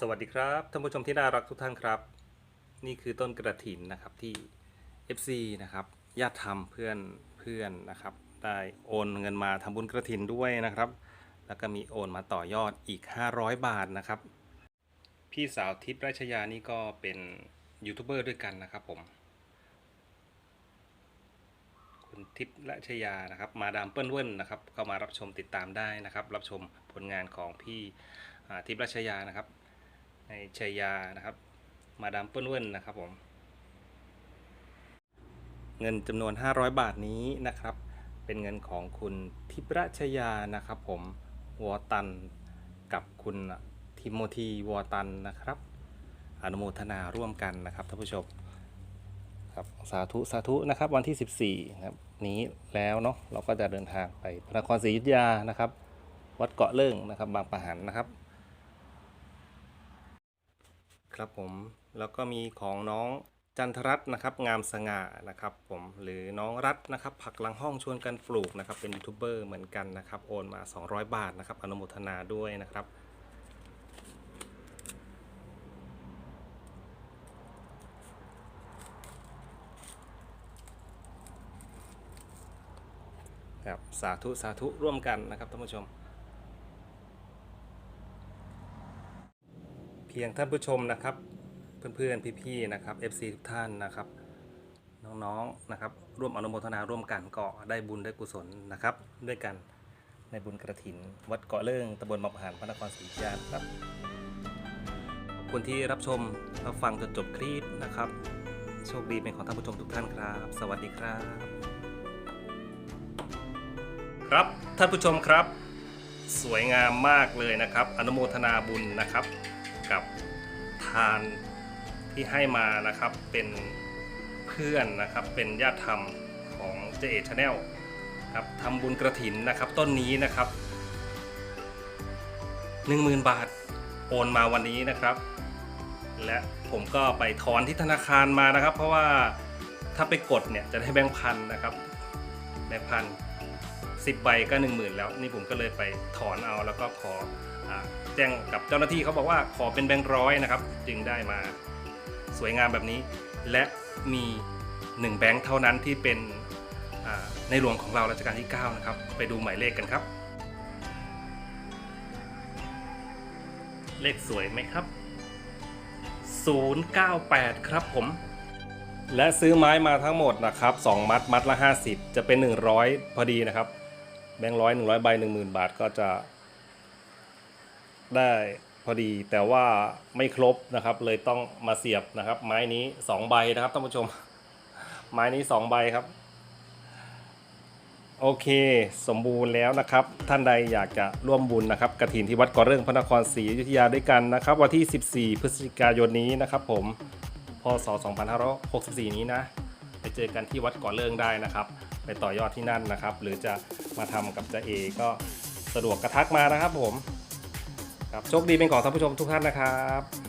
สวัสดีครับท่านผู้ชมที่น่ารักทุกท่านครับ นี่คือต้นกระถินนะครับที่ FC นะครับญาติธรรมเพื่อนเพื่อนนะครับ ได้โอนเงินมาทำบุญกระถินด้วยนะครับ แล้วก็มีโอนมาต่อยอดอีก 500 บาทนะครับ พี่สาวทิพย์ราชยานี่ก็เป็นยูทูบเบอร์ด้วยกันนะครับผมคุณทิพย์ราชยานะครับ มาดามเปิ้ลเวิ้นนะครับเข้ามารับชมติดตามได้นะครับ รับชมผลงานของพี่ทิพย์ราชยานะครับ ในชัยยานะครับ มาดามเปิ้ลเวิ้นนะครับผมเงินจำนวน 500 บาทนี้นะครับ เป็นเงินของคุณทิพราชยานะครับ ผมวอตันกับคุณทิโมธีวอตันนะครับ อนุโมทนาร่วมกันนะครับท่านผู้ชมครับสาธุสาธุนะครับวันที่ 14นะครับนี้แล้วเนาะเราก็จะเดินทางไปพระนครศรีอยุธยานะครับ วัดเกาะเลิ่งนะครับ บางปะหันนะครับ ครับผมแล้วก็มีของน้องจันทรัตน์นะครับงามสง่านะครับผมหรือน้องรัตน์นะครับผักหลังห้องชวนกันปลูกนะครับเป็นยูทูบเบอร์เหมือนกันนะครับโอนมา 200 บาทนะครับอนุโมทนาด้วยนะครับครับสาธุสาธุร่วมกันนะครับท่านผู้ชม พียงท่านผู้ชมนะครับ เพื่อนๆพี่ๆนะครับ FC ทุกท่านนะครับ น้องๆนะครับ ร่วมอนุโมทนาร่วมกันเก็ได้บุญได้กุศลนะครับ ด้วยกันในบุญกระถิน วัดเกาะเลิ่องตำบลบางปะหันพระนครศรีอยุธยาครับขอบคุณที่รับชมรับฟังจนจบคลิปนะครับ โชคดีเป็นของท่านผู้ชมทุกท่านครับ สวัสดีครับ ครับท่านผู้ชมครับ สวยงามมากเลยนะครับ อนุโมทนาบุญนะครับ กับทานที่ให้มานะครับเป็นเพื่อนนะครับเป็นญาติธรรมของเจเอชาแนลครับทำบุญกระถินนะครับต้นนี้นะครับ 10,000 บาทโอนมาวันนี้นะครับ และผมก็ไปถอนที่ธนาคารมานะครับ เพราะว่าถ้าไปกดเนี่ยจะได้แบงค์พันนะครับแบงค์พัน สิบใบก็หนึ่งหมื่นแล้ว นี่ผมก็เลยไปถอนเอาแล้วก็ขออแจ้งกับเจ้าหน้าที่เขาบอกว่าขอเป็นแบงค์ร้อยนะครับ จึงได้มาสวยงามแบบนี้ และมีหนึ่งแบงค์เท่านั้นที่เป็นในหลวงของเรารัชกาลที่ 9 นะครับ ไปดูหมายเลขกันครับ เลขสวยไหมครับ 098 ครับผมและซื้อไม้มาทั้งหมดนะครับ 2 มัด มัดละ 50 จะเป็น 100 พอดีนะครับ แบงค์ร้อยหนึ่งร้อยใบหนึ่งหมื่นบาทก็จะได้พอดีแต่ว่าไม่ครบนะครับ เลยต้องมาเสียบนะครับ ไม้นี้2ใบนะครับท่านผู้ชม ไม้นี้2ใบครับ โอเค สมบูรณ์แล้วนะครับ ท่านใดอยากจะร่วมบุญนะครับกระถินที่วัดก่อเรื่องพระนครศรีอยุธยาด้วยกันนะครับ วันที่ 14 พฤศจิกายนนี้นะครับ ผมพศ 2564 นี้นะ ไปเจอกันที่วัดก่อเรื่องได้นะครับ ไปต่อยอดที่นั่นนะครับ หรือจะ มาทำกับจะเอก็สะดวกกระทักมานะครับผมครับโชคดีเป็นของท่านผู้ชมทุกท่านนะครับ